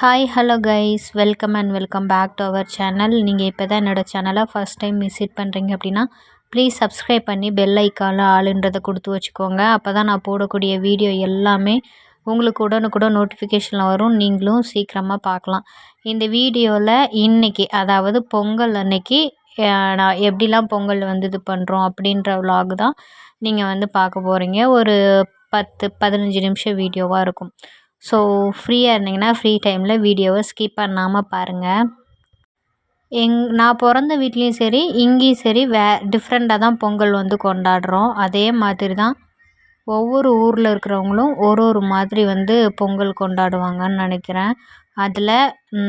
Hi hello guys welcome and welcome back to our channel நீங்கள் இப்போ தான் என்னோடய சேனலை ஃபஸ்ட் டைம் விசிட் பண்ணுறீங்க அப்படின்னா ப்ளீஸ் சப்ஸ்கிரைப் பண்ணி பெல் ஐக்கானில் ஆளுன்றதை கொடுத்து வச்சுக்கோங்க. அப்போ தான் நான் போடக்கூடிய வீடியோ எல்லாமே உங்களுக்கு உடனுக்குடன் நோட்டிஃபிகேஷனில் வரும். நீங்களும் சீக்கிரமாக பார்க்கலாம். இந்த வீடியோவில் இன்றைக்கி அதாவது பொங்கல் அன்னைக்கு நான் எப்படிலாம் பொங்கல் வந்து இது பண்ணுறோம் அப்படின்ற விலாக் தான் நீங்கள் வந்து பார்க்க போகிறீங்க ஒரு பத்து பதினஞ்சு நிமிஷம் வீடியோவாக இருக்கும். ஸோ ஃப்ரீயாக இருந்தீங்கன்னா ஃப்ரீ டைமில் வீடியோவை ஸ்கிப் பண்ணாமல் பாருங்கள் எங் நான் பிறந்த வீட்லேயும் சரி இங்கேயும் சரி வே டிஃப்ரெண்ட்டாக தான் பொங்கல் வந்து கொண்டாடுறோம். அதே மாதிரி தான் ஒவ்வொரு ஊரில் இருக்கிறவங்களும் ஒரு ஒரு மாதிரி வந்து பொங்கல் கொண்டாடுவாங்கன்னு நினைக்கிறேன். அதில்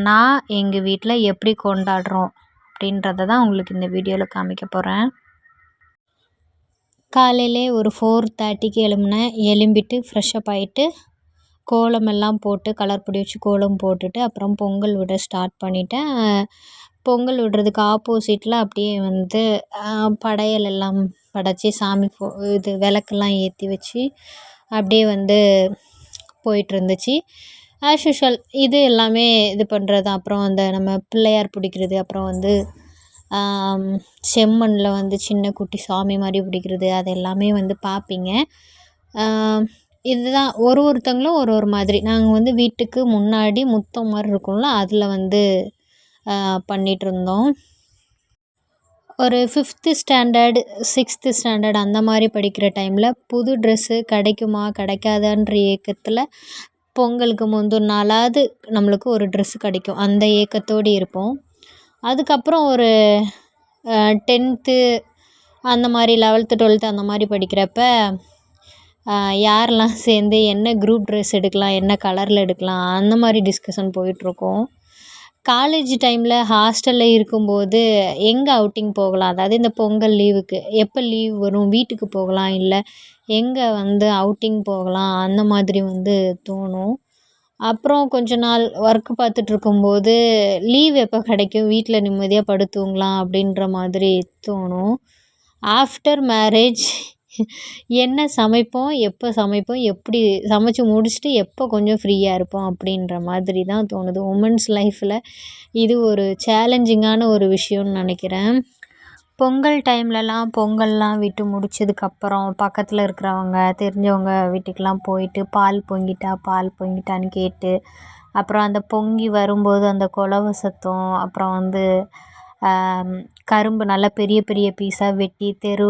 நான் எங்கள் வீட்டில் எப்படி கொண்டாடுறோம் அப்படின்றத தான் உங்களுக்கு இந்த வீடியோவில் காமிக்க போகிறேன் காலையிலே ஒரு ஃபோர் தேர்ட்டிக்கு எழும்புனேன். எலும்பிட்டு ஃப்ரெஷ்ஷப் ஆகிட்டு கோலமெல்லாம் போட்டு கலர் பொடி வச்சு கோலம் போட்டுட்டு அப்புறம் பொங்கல் விட ஸ்டார்ட் பண்ணிட்டேன். பொங்கல் விடுறதுக்கு ஆப்போசிட்டில் அப்படியே வந்து படையல் எல்லாம் படைச்சி சாமி ஃபோ இது விளக்கெல்லாம் ஏற்றி வச்சு அப்படியே வந்து போயிட்டுருந்துச்சு ஆஸ் யூஷுவல் இது எல்லாமே இது பண்ணுறது அப்புறம் அந்த நம்ம பிள்ளையார் பிடிக்கிறது அப்புறம் வந்து செம்மண்ணில் வந்து சின்ன குட்டி சாமி மாதிரி பிடிக்கிறது அது எல்லாமே வந்து பார்ப்பீங்க இதுதான் ஒரு ஒருத்தவங்களும் ஒரு ஒரு மாதிரி. நாங்கள் வந்து வீட்டுக்கு முன்னாடி முத்தம் மாதிரி இருக்கும்ல அதில் வந்து பண்ணிகிட்ருந்தோம் ஒரு ஃபிஃப்த்து ஸ்டாண்டர்டு சிக்ஸ்த்து ஸ்டாண்டர்ட் அந்த மாதிரி படிக்கிற டைமில் புது ட்ரெஸ்ஸு கிடைக்குமா கிடைக்காதான்ற ஏக்கத்தில் பொங்கலுக்கு முந்தின நாளாவது நம்மளுக்கு ஒரு ட்ரெஸ்ஸு கிடைக்கும். அந்த ஏக்கத்தோடு இருப்போம். அதுக்கப்புறம் ஒரு டென்த்து அந்த மாதிரி லெவல்த்து டுவெல்த்து அந்த மாதிரி படிக்கிறப்ப யாரெல்லாம் சேர்ந்து என்ன குரூப் ட்ரெஸ் எடுக்கலாம் என்ன கலரில் எடுக்கலாம் அந்த மாதிரி டிஸ்கஷன் போயிட்டுருக்கோம். காலேஜ் டைமில் ஹாஸ்டலில் இருக்கும்போது எங்கே அவுட்டிங் போகலாம்? அதாவது இந்த பொங்கல் லீவுக்கு எப்போ லீவ் வரும்? வீட்டுக்கு போகலாம் இல்லை எங்கே வந்து அவுட்டிங் போகலாம்? அந்த மாதிரி வந்து தோணும். அப்புறம் கொஞ்ச நாள் ஒர்க் பார்த்துட்ருக்கும்போது லீவ் எப்போ கிடைக்கும்? வீட்டில் நிம்மதியாக படுத்து தூங்கலாம் அப்படின்ற மாதிரி தோணும். ஆஃப்டர் மேரேஜ் என்ன சமைப்போம் எப்போ சமைப்போம் எப்படி சமைச்சி முடிச்சுட்டு எப்போ கொஞ்சம் ஃப்ரீயாக இருப்போம் அப்படின்ற மாதிரி தான் தோணுது. உமன்ஸ் லைஃப்பில் இது ஒரு சேலஞ்சிங்கான ஒரு விஷயம்னு நினைக்கிறேன். பொங்கல் டைம்லலாம் பொங்கல்லாம் விட்டு முடிச்சதுக்கப்புறம் பக்கத்தில் இருக்கிறவங்க தெரிஞ்சவங்க வீட்டுக்கெலாம் போயிட்டு பால் பொங்கிட்டா பால் பொங்கிட்டான்னு கேட்டு அப்புறம் அந்த பொங்கி வரும்போது அந்த குலவ சத்தம் அப்புறம் வந்து கரும்பு நல்லா பெரிய பெரிய பீஸாக வெட்டி தெரு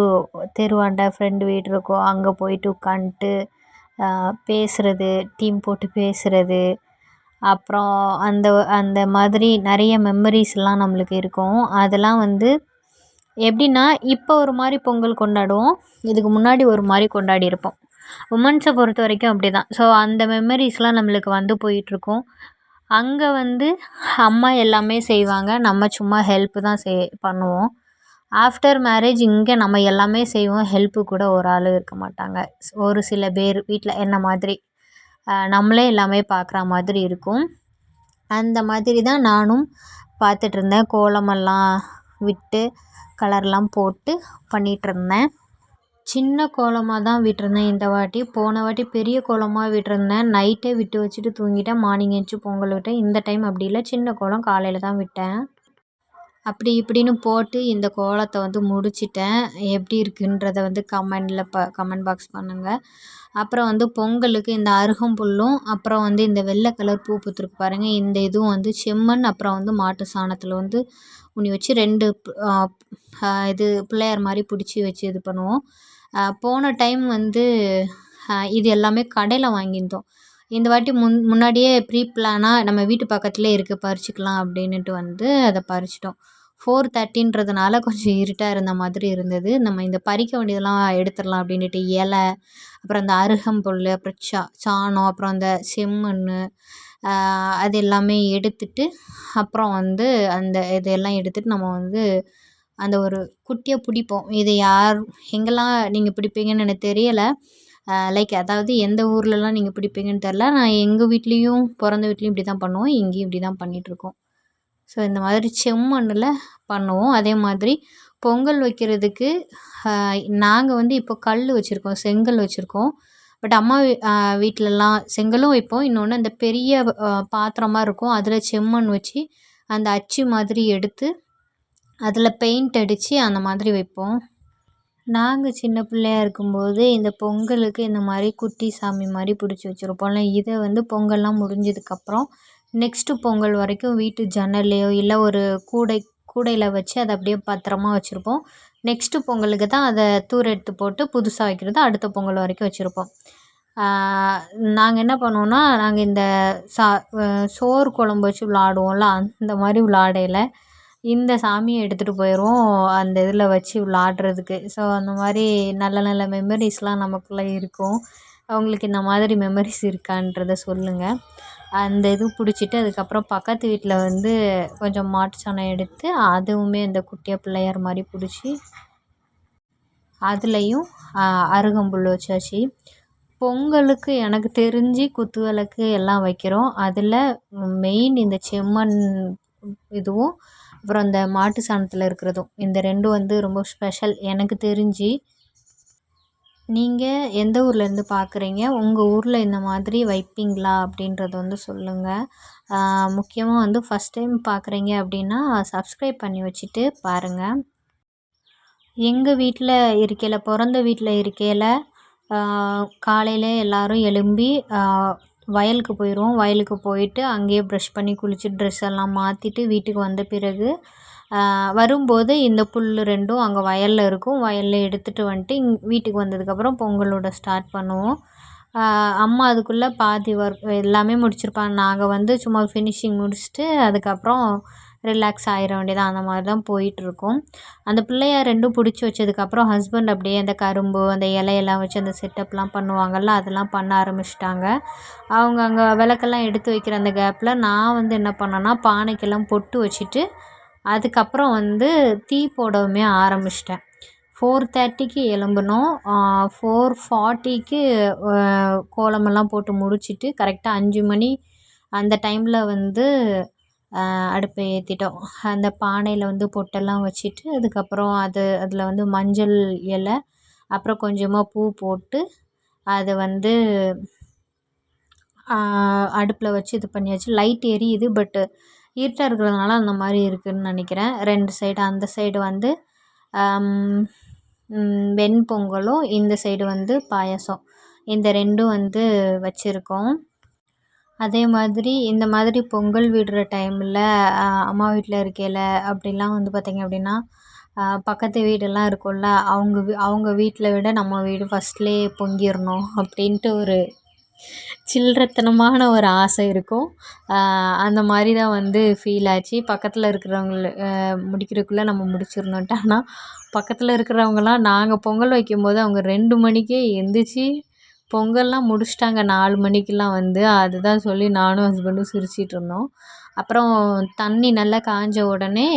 தெருவாண்ட ஃப்ரெண்டு வீடு இருக்கும். அங்கே போயிட்டு உட்காந்துட்டு பேசுகிறது டீம் போட்டு பேசுகிறது அப்புறம் அந்த அந்த மாதிரி நிறைய மெமரிஸ்லாம் நம்மளுக்கு இருக்கும். அதெல்லாம் வந்து எப்படின்னா இப்போ ஒரு மாதிரி பொங்கல் கொண்டாடுவோம். இதுக்கு முன்னாடி ஒரு மாதிரி கொண்டாடியிருப்போம் உமன்ஸை பொறுத்த வரைக்கும் அப்படி தான் ஸோ அந்த மெமரிஸ்லாம் நம்மளுக்கு வந்து போயிட்டுருக்கும் அங்கே வந்து அம்மா எல்லாமே செய்வாங்க. நம்ம சும்மா ஹெல்ப்பு தான் செய் பண்ணுவோம். ஆஃப்டர் மேரேஜ் இங்கே நம்ம எல்லாமே செய்வோம். ஹெல்ப்பு கூட ஒரு ஆள் இருக்க மாட்டாங்க. ஒரு சில பேர் வீட்டில் என்ன மாதிரி நம்மளே எல்லாமே பார்க்குற மாதிரி இருக்கும். அந்த மாதிரி தான் நானும் பார்த்துட்ருந்தேன் கோலமெல்லாம் விட்டு கலர்லாம் போட்டு பண்ணிகிட்ருந்தேன் சின்ன கோலமாக தான் விட்டிருந்தேன் இந்த வாட்டி. போன வாட்டி பெரிய கோலமாக விட்டிருந்தேன். நைட்டே விட்டு வச்சுட்டு தூங்கிட்டேன். மார்னிங் எழுந்திரிச்சி பொங்கல் விட்டேன். இந்த டைம் அப்படி இல்லை. சின்ன கோலம் காலையில் தான் விட்டேன். அப்படி இப்படின்னு போட்டு இந்த கோலத்தை வந்து முடிச்சிட்டேன். எப்படி இருக்குன்றதை வந்து கமெண்டில் ப கமெண்ட் பாக்ஸ் பண்ணுங்கள் அப்புறம் வந்து பொங்கலுக்கு இந்த அருகம்புல்லும் அப்புறம் வந்து இந்த வெள்ளை கலர் பூ பூத்துருக்கு பாருங்கள் இந்த இதுவும் வந்து செம்மண் அப்புறம் வந்து மாட்டு சாணத்தில் வந்து உனி வச்சு ரெண்டு இது பிள்ளையார் மாதிரி பிடிச்சி வச்சு இது பண்ணுவோம். போன டைம் வந்து இது எல்லாமே கடையில் வாங்கியிருந்தோம். இந்த வாட்டி முன் முன்னாடியே ப்ரீ பிளானாக நம்ம வீட்டு பக்கத்துலேயே இருக்குது பறிச்சுக்கலாம் அப்படின்னுட்டு வந்து அதை பறிச்சிட்டோம். ஃபோர் தேர்ட்டின்றதுனால கொஞ்சம் இருட்டாக இருந்த மாதிரி இருந்தது. நம்ம இந்த பறிக்க வேண்டியதெல்லாம் எடுத்துடலாம் அப்படின்னுட்டு இலை அப்புறம் அந்த அருகம்புல் அப்புறம் சா சாணம் அப்புறம் அந்த செம்மண் அது எல்லாமே எடுத்துட்டு அப்புறம் வந்து அந்த இதையெல்லாம் எடுத்துட்டு நம்ம வந்து அந்த ஒரு குட்டியாக பிடிப்போம். இது யார் எங்கெல்லாம் நீங்கள் பிடிப்பீங்கன்னு எனக்கு தெரியலை. லைக் அதாவது எந்த ஊர்லெலாம் நீங்கள் பிடிப்பீங்கன்னு தெரில நான் எங்கள் வீட்லேயும் பிறந்த வீட்லேயும் இப்படி தான் பண்ணுவோம். இங்கேயும் இப்படி தான் பண்ணிகிட்ருக்கோம் ஸோ இந்த மாதிரி செம்மண்ணில் பண்ணுவோம். அதே மாதிரி பொங்கல் வைக்கிறதுக்கு நாங்கள் வந்து இப்போ கல் வச்சுருக்கோம் செங்கல் வச்சுருக்கோம். பட் அம்மா வீட்டிலலாம் செங்கலும் வைப்போம். இன்னொன்று அந்த பெரிய பாத்திரமா இருக்கும். அதில் செம்மண் வச்சு அந்த அச்சு மாதிரி எடுத்து அதில் பெயிண்ட் அடித்து அந்த மாதிரி வைப்போம். நாங்கள் சின்ன பிள்ளையா இருக்கும்போது இந்த பொங்கலுக்கு இந்த மாதிரி குட்டி சாமி மாதிரி பிடிச்சி வச்சுருப்போம்ல இதை வந்து பொங்கல்லாம் முடிஞ்சதுக்கப்புறம் நெக்ஸ்ட்டு பொங்கல் வரைக்கும் வீட்டு ஜன்னல்லையோ இல்லை ஒரு கூடை கூடையில் வச்சு அதை அப்படியே பத்திரமா வச்சுருப்போம். நெக்ஸ்ட்டு பொங்கலுக்கு தான் அதை தூர எடுத்து போட்டு புதுசாக வைக்கிறது அடுத்த பொங்கல் வரைக்கும் வச்சுருப்போம். நாங்கள் என்ன பண்ணுவோம்னா நாங்கள் இந்த சா சோறு குழம்பு வச்சு விளாடுவோம்ல அந்த மாதிரி விளாடையில இந்த சாமியை எடுத்துகிட்டு போயிடுவோம் அந்த இதில் வச்சு விளாட்றதுக்கு. ஸோ அந்த மாதிரி நல்ல நல்ல மெமரிஸ்லாம் நமக்குள்ளே இருக்கும். அவங்களுக்கு இந்த மாதிரி மெமரிஸ் இருக்கான்றதை சொல்லுங்கள் அந்த இது பிடிச்சிட்டு அதுக்கப்புறம் பக்கத்து வீட்டில் வந்து கொஞ்சம் மாட்டு சாணம் எடுத்து அதுவுமே இந்த குட்டியாக பிள்ளையார் மாதிரி பிடிச்சி அதுலேயும் அருகம்புல் வச்சாச்சு. பொங்கலுக்கு எனக்கு தெரிஞ்சு குத்து விளக்கு எல்லாம் வைக்கிறோம். அதில் மெயின் இந்த செம்மண் இதுவும் அப்புறம் இந்த மாட்டு சாணத்தில் இருக்கிறதும் இந்த ரெண்டும் வந்து ரொம்ப ஸ்பெஷல் எனக்கு தெரிஞ்சு நீங்கள் எந்த ஊர்லேருந்து பார்க்குறீங்க உங்கள் ஊரில் இந்த மாதிரி வைப்பீங்களா? அப்படின்றத வந்து சொல்லுங்கள் முக்கியமாக வந்து ஃபஸ்ட் டைம் பார்க்குறீங்க அப்படின்னா சப்ஸ்கிரைப் பண்ணி வச்சுட்டு பாருங்கள் எங்கள் வீட்டில் இருக்கையில் பிறந்த வீட்டில் இருக்கையில் காலையில் எல்லோரும் எழும்பி வயலுக்கு போயிடுவோம். வயலுக்கு போயிட்டு அங்கேயே ப்ரஷ் பண்ணி குளித்து ட்ரெஸ் எல்லாம் மாற்றிட்டு வீட்டுக்கு வந்த பிறகு வரும்போது இந்த புல் ரெண்டும் அங்கே வயலில் இருக்கும். வயலில் எடுத்துகிட்டு வந்துட்டு இங் வீட்டுக்கு வந்ததுக்கப்புறம் பொங்கலோட ஸ்டார்ட் பண்ணுவோம். அம்மா அதுக்குள்ளே பாதி ஒர்க் எல்லாமே முடிச்சிருப்பாங்க. நாங்கள் வந்து சும்மா ஃபினிஷிங் முடிச்சுட்டு அதுக்கப்புறம் ரிலாக்ஸ் ஆகிட வேண்டியதான் அந்த மாதிரி தான் போயிட்டுருக்கும். அந்த பிள்ளைய ரெண்டும் பிடிச்சி வச்சதுக்கப்புறம் ஹஸ்பண்ட் அப்படியே அந்த கரும்பு அந்த இலையெல்லாம் வச்சு அந்த செட்டப்லாம் பண்ணுவாங்கள்ல அதெல்லாம் பண்ண ஆரம்பிச்சிட்டாங்க. அவங்க அங்கே விளக்கெல்லாம் எடுத்து வைக்கிற அந்த கேப்பில் நான் வந்து என்ன பண்ணேன்னா பானைக்கெல்லாம் பொட்டு வச்சுட்டு அதுக்கப்புறம் வந்து தீ போடவுமே ஆரம்பிச்சிட்டேன். ஃபோர் தேர்ட்டிக்கு எலும்புனோம் ஃபோர் ஃபார்ட்டிக்கு கோலமெல்லாம் போட்டு முடிச்சுட்டு கரெக்டாக அஞ்சு மணி அந்த டைமில் வந்து அடுப்பை ஏற்றிட்டோம் அந்த பானையில் வந்து பொட்டெல்லாம் வச்சுட்டு அதுக்கப்புறம் அது அதில் வந்து மஞ்சள் இலை அப்புறம் கொஞ்சமாக பூ போட்டு அதை வந்து அடுப்பில் வச்சு இது பண்ணியாச்சு. லைட் எரியுது பட்டு இருட்டாக இருக்கிறதுனால அந்த மாதிரி இருக்குதுன்னு நினைக்கிறேன். ரெண்டு சைடு அந்த சைடு வந்து வெண்பொங்கலும் இந்த சைடு வந்து பாயாசம். இந்த ரெண்டும் வந்து வச்சுருக்கோம். அதே மாதிரி இந்த மாதிரி பொங்கல் விடுற டைமில் அம்மா வீட்டில் இருக்கையில் அப்படிலாம் வந்து பார்த்திங்க அப்படின்னா பக்கத்து வீடெல்லாம் இருக்கும்ல அவங்க வீ அவங்க வீட்டில் விட நம்ம வீடு ஃபஸ்ட்லேயே பொங்கிடணும் அப்படின்ட்டு ஒரு சில்லறத்தனமான ஒரு ஆசை இருக்கும். அந்த மாதிரி தான் வந்து ஃபீல் ஆச்சு. பக்கத்தில் இருக்கிறவங்கள முடிக்கிறதுக்குள்ள நம்ம முடிச்சிடணுன்ட்டு ஆனால் பக்கத்தில் இருக்கிறவங்கலாம் நாங்கள் பொங்கல் வைக்கும்போது அவங்க ரெண்டு மணிக்கே எழுந்திரிச்சி பொங்கல்லாம் முடிச்சிட்டாங்க. நாலு மணிக்கெலாம் வந்து அதுதான் சொல்லி நானும் ஹஸ்பண்டும் சிரிச்சிகிட்ருந்தோம் அப்புறம் தண்ணி நல்லா காஞ்ச உடனே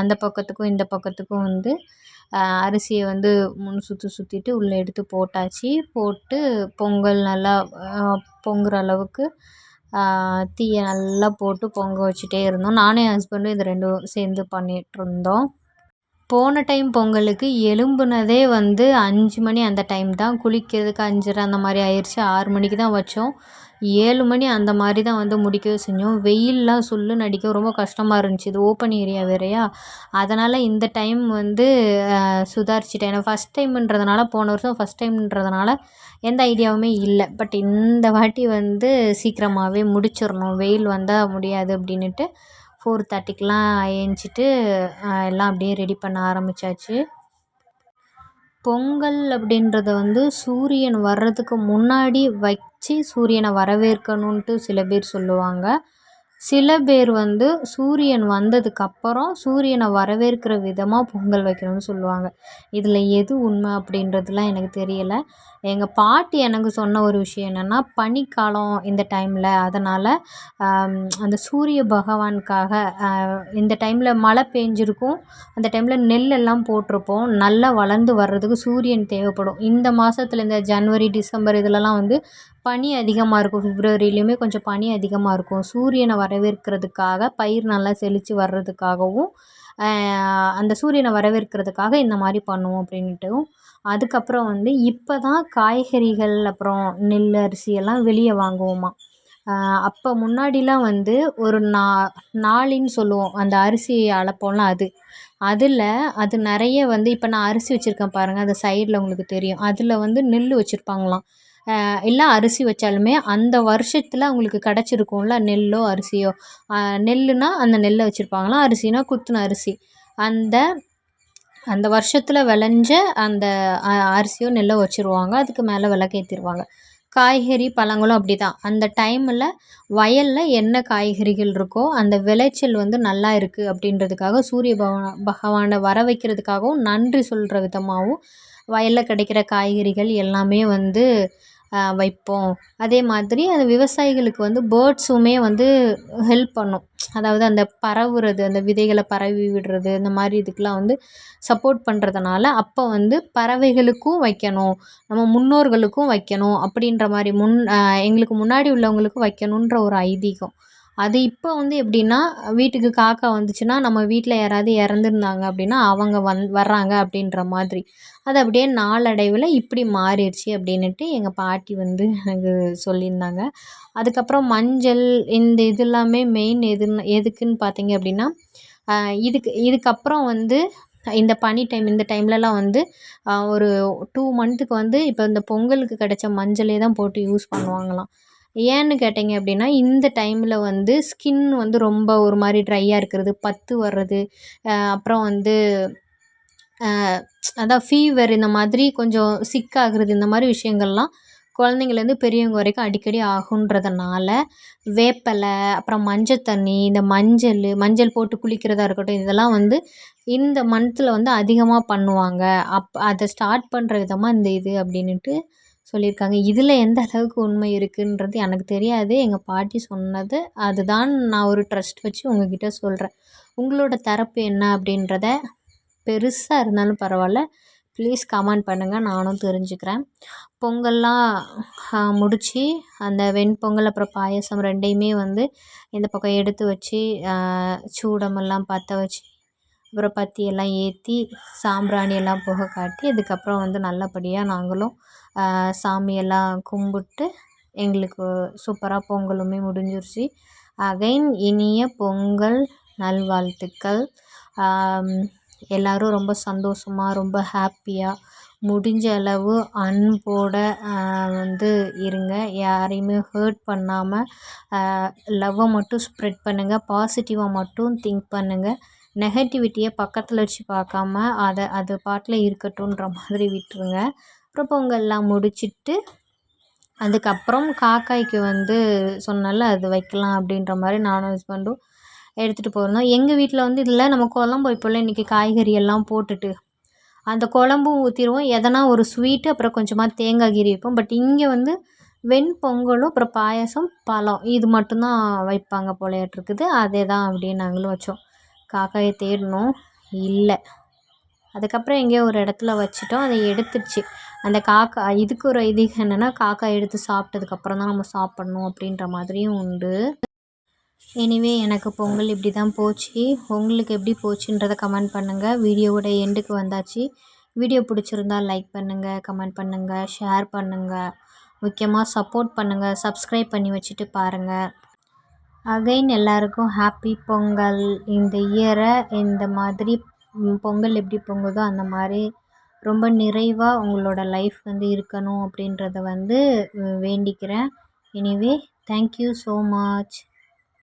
அந்த பக்கத்துக்கும் இந்த பக்கத்துக்கும் வந்து அரிசியை வந்து மூணு சுற்று சுற்றிட்டு உள்ளே எடுத்து போட்டாச்சு. போட்டு பொங்கல் நல்லா பொங்குகிற அளவுக்கு தீயை நல்லா போட்டு பொங்க வச்சுட்டே இருந்தோம். நானும் என் ஹஸ்பண்டும் இது ரெண்டும் சேர்ந்து பண்ணிகிட்ருந்தோம் போன டைம் பொங்கலுக்கு எழும்புனதே வந்து அஞ்சு மணி அந்த டைம் தான். குளிக்கிறதுக்கு அஞ்சரை அந்த மாதிரி ஆயிடுச்சு ஆறு மணிக்கு தான் வச்சோம். ஏழு மணி அந்த மாதிரி தான் வந்து முடிக்கவே செஞ்சோம். வெயில்லாம் சுல்லுன்னு அடிக்க ரொம்ப கஷ்டமாக இருந்துச்சு. இது ஓப்பன் ஏரியா வேறையா? அதனால் இந்த டைம் வந்து சுதாரிச்சிட்டேன். ஏன்னா ஃபஸ்ட் டைம்ன்றதுனால போன வருஷம் ஃபஸ்ட் டைம்ன்றதுனால எந்த ஐடியாவுமே இல்லை. பட் இந்த வாட்டி வந்து சீக்கிரமாகவே முடிச்சிடணும். வெயில் வந்தால் முடியாது அப்படின்னுட்டு ஃபோர் தேர்ட்டிக்கெலாம் ஏஞ்சிட்டு எல்லாம் அப்படியே ரெடி பண்ண ஆரம்பித்தாச்சு பொங்கல் அப்படின்றத வந்து சூரியன் வர்றதுக்கு முன்னாடி வச்சு சூரியனை வரவேற்கணுன்ட்டு சில பேர் சொல்லுவாங்க. சில பேர் வந்து சூரியன் வந்ததுக்கப்புறம் சூரியனை வரவேற்கிற விதமாக பொங்கல் வைக்கணும்னு சொல்லுவாங்க. இதில் எது உண்மை அப்படின்றதுலாம் எனக்கு தெரியலை. எங்கள் பாட்டி எனக்கு சொன்ன ஒரு விஷயம் என்னென்னா பனிக்காலம் இந்த டைமில் அதனால் அந்த சூரிய பகவானுக்காக இந்த டைமில் மழை பெஞ்சிருக்கும். அந்த டைமில் நெல்லெல்லாம் போட்டிருப்போம். நல்லா வளர்ந்து வர்றதுக்கு சூரியன் தேவைப்படும். இந்த மாதத்துல இந்த ஜனவரி டிசம்பர் இதிலலாம் வந்து பனி அதிகமாக இருக்கும். ஃபிப்ரவரிலேயுமே கொஞ்சம் பனி அதிகமாக இருக்கும். சூரியனை வரவேற்கிறதுக்காக பயிர் நல்லா செழித்து வர்றதுக்காகவும் அந்த சூரியனை வரவேற்கிறதுக்காக இந்த மாதிரி பண்ணுவோம் அப்படின்ட்டும் அதுக்கப்புறம் வந்து இப்போ தான் காய்கறிகள் அப்புறம் நெல் அரிசி எல்லாம் வெளியே வாங்குவோமா. அப்போ முன்னாடிலாம் வந்து ஒரு நா நாளின்னு சொல்லுவோம். அந்த அரிசி அளப்போம்ல அது. அதில் அது நிறைய வந்து இப்போ நான் அரிசி வச்சுருக்கேன் பாருங்கள் அது சைடில் உங்களுக்கு தெரியும். அதில் வந்து நெல் வச்சுருப்பாங்களாம். இல்லை அரிசி வச்சாலுமே அந்த வருஷத்தில் அவங்களுக்கு கிடச்சிருக்கும்ல நெல்லோ அரிசியோ? நெல்லுனா அந்த நெல்லை வச்சுருப்பாங்களாம் அரிசினா குத்தின அரிசி. அந்த அந்த வருஷத்தில் விளைஞ்ச அந்த அரிசியோ நெல்லோ வச்சுருவாங்க. அதுக்கு மேலே விளக்கேத்திருவாங்க. காய்கறி பழங்களும் அப்படி தான் அந்த டைமில் வயலில் என்ன காய்கறிகள் இருக்கோ அந்த விளைச்சல் வந்து நல்லா இருக்குது அப்படின்றதுக்காக சூரிய பகவான் பகவானை வர வைக்கிறதுக்காகவும் நன்றி சொல்கிற விதமாகவும் வயலில் கிடைக்கிற காய்கறிகள் எல்லாமே வந்து வைப்போம். அதே மாதிரி அந்த விவசாயிகளுக்கு வந்து பேர்ட்ஸுமே வந்து ஹெல்ப் பண்ணும். அதாவது அந்த பரவுறது அந்த விதைகளை பரவி விடுறது இந்த மாதிரி இதுக்கெலாம் வந்து சப்போர்ட் பண்ணுறதுனால அப்போ வந்து பறவைகளுக்கும் வைக்கணும் நம்ம முன்னோர்களுக்கும் வைக்கணும் அப்படின்ற மாதிரி முன் எங்களுக்கு முன்னாடி உள்ளவங்களுக்கும் வைக்கணுன்ற ஒரு ஐதீகம். அது இப்போ வந்து எப்படின்னா வீட்டுக்கு காக்கா வந்துச்சுன்னா நம்ம வீட்டில் யாராவது இறந்துருந்தாங்க அப்படின்னா அவங்க வந் வர்றாங்க அப்படின்ற மாதிரி. அது அப்படியே நாளடைவில் இப்படி மாறிடுச்சு அப்படின்னுட்டு எங்கள் பாட்டி வந்து எனக்கு சொல்லியிருந்தாங்க. அதுக்கப்புறம் மஞ்சள் இந்த இது எல்லாமே மெயின் எதுன்னு எதுக்குன்னு பார்த்தீங்க அப்படின்னா இதுக்கு இதுக்கப்புறம் வந்து இந்த பனி டைம் இந்த டைம்லலாம் வந்து ஒரு டூ மந்த்துக்கு வந்து இப்போ இந்த பொங்கலுக்கு கிடைச்ச மஞ்சளே தான் போட்டு யூஸ் பண்ணுவாங்களாம். ஏன்னு கேட்டிங்க அப்படின்னா இந்த டைமில் வந்து ஸ்கின் வந்து ரொம்ப ஒரு மாதிரி ட்ரையாக இருக்கிறது பத்து வர்றது அப்புறம் வந்து அதான் ஃபீவர் இந்த மாதிரி கொஞ்சம் சிக் ஆகுறது இந்த மாதிரி விஷயங்கள்லாம் குழந்தைங்கள்லேருந்து பெரியவங்க வரைக்கும் அடிக்கடி ஆகுன்றதுனால வேப்பலை அப்புறம் மஞ்சள் தண்ணி இந்த மஞ்சள் மஞ்சள் போட்டு குளிக்கிறதா இருக்கட்டும் இதெல்லாம் வந்து இந்த மந்த்தில் வந்து அதிகமாக பண்ணுவாங்க. அப் அதை ஸ்டார்ட் பண்ணுற விதமாக இந்த இது அப்படின்னுட்டு சொல்லியிருக்காங்க. இதில் எந்த அளவுக்கு உண்மை இருக்குன்றது எனக்கு தெரியாது. எங்கள் பாட்டி சொன்னது அதுதான் நான் ஒரு ட்ரஸ்ட் வச்சு உங்ககிட்ட சொல்கிறேன் உங்களோட தரப்பு என்ன அப்படின்றத பெருசாக இருந்தாலும் பரவாயில்ல. ப்ளீஸ் கமெண்ட் பண்ணுங்கள் நானும் தெரிஞ்சுக்கிறேன். பொங்கல்லாம் முடித்து அந்த வெண்பொங்கல் அப்புறம் பாயசம் ரெண்டையுமே வந்து இந்த பக்கம் எடுத்து வச்சு சூடமெல்லாம் பற்ற வச்சு அப்புறம் பத்தி எல்லாம் ஏற்றி சாம்பிராணி எல்லாம் புகை காட்டி அதுக்கப்புறம் வந்து நல்லபடியாக நாங்களும் சாமியெல்லாம் கும்பிட்டு எங்களுக்கு சூப்பராக பொங்கலுமே முடிஞ்சிருச்சு. அகைன் இனிய பொங்கல் நல்வாழ்த்துக்கள். எல்லோரும் ரொம்ப சந்தோஷமாக ரொம்ப ஹாப்பியாக முடிஞ்ச அளவு அன்போடு வந்து இருங்க. யாரையுமே ஹேர்ட் பண்ணாமல் லவ்வை மட்டும் ஸ்ப்ரெட் பண்ணுங்கள் பாசிட்டிவாக மட்டும் திங்க் பண்ணுங்கள் நெகட்டிவிட்டியை பக்கத்தில் வச்சு பார்க்காம அதை அது பாட்டில் இருக்கட்டும்ன்ற மாதிரி விட்டுருங்க. அப்புறம் பொங்கல்லாம் முடிச்சிட்டு அதுக்கப்புறம் காக்காய்க்கு வந்து சொன்னால அது வைக்கலாம் அப்படின்ற மாதிரி நானும் ஹஸ்பண்டும் எடுத்துகிட்டு போயிருந்தோம். எங்கள் வீட்டில் வந்து இதில் நம்ம குழம்பு வைப்போம்ல இன்றைக்கி காய்கறி எல்லாம் போட்டுட்டு. அந்த குழம்பும் ஊற்றிடுவோம் எதனா ஒரு ஸ்வீட்டு அப்புறம் கொஞ்சமாக தேங்காய் கீரி வைப்போம். பட் இங்கே வந்து வெண்பொங்கலும் அப்புறம் பாயசம் பழம் இது மட்டும்தான் வைப்பாங்க போலையாட்டிருக்குது. அதே தான் அப்படியே நாங்களும் வச்சோம். காக்காயை தேடினோம் இல்லை. அதுக்கப்புறம் எங்கேயோ ஒரு இடத்துல வச்சுட்டோம். அதை எடுத்துடுச்சு. அந்த காக்கா இதுக்கு ஒரு இது என்னென்னா காக்கா எடுத்து சாப்பிட்டதுக்கப்புறம் தான் நம்ம சாப்பிட்ணும் அப்படின்ற மாதிரியும் உண்டு. எனிவே எனக்கு பொங்கல் இப்படி தான் போச்சு. உங்களுக்கு எப்படி போச்சுன்றதை கமெண்ட் பண்ணுங்கள் வீடியோவோட எண்டுக்கு வந்தாச்சு. வீடியோ பிடிச்சிருந்தா லைக் பண்ணுங்கள் கமெண்ட் பண்ணுங்கள் ஷேர் பண்ணுங்கள் முக்கியமாக சப்போர்ட் பண்ணுங்கள் சப்ஸ்கிரைப் பண்ணி வச்சுட்டு பாருங்கள் அகைன் எல்லாருக்கும் ஹாப்பி பொங்கல். இந்த இயரை இந்த மாதிரி பொங்கல் எப்படி பொங்குதோ அந்த மாதிரி ரொம்ப நிறைவாக உங்களோட லைஃப் வந்து இருக்கணும் அப்படின்றத வந்து வேண்டிக்கிறேன். Anyway thank you so much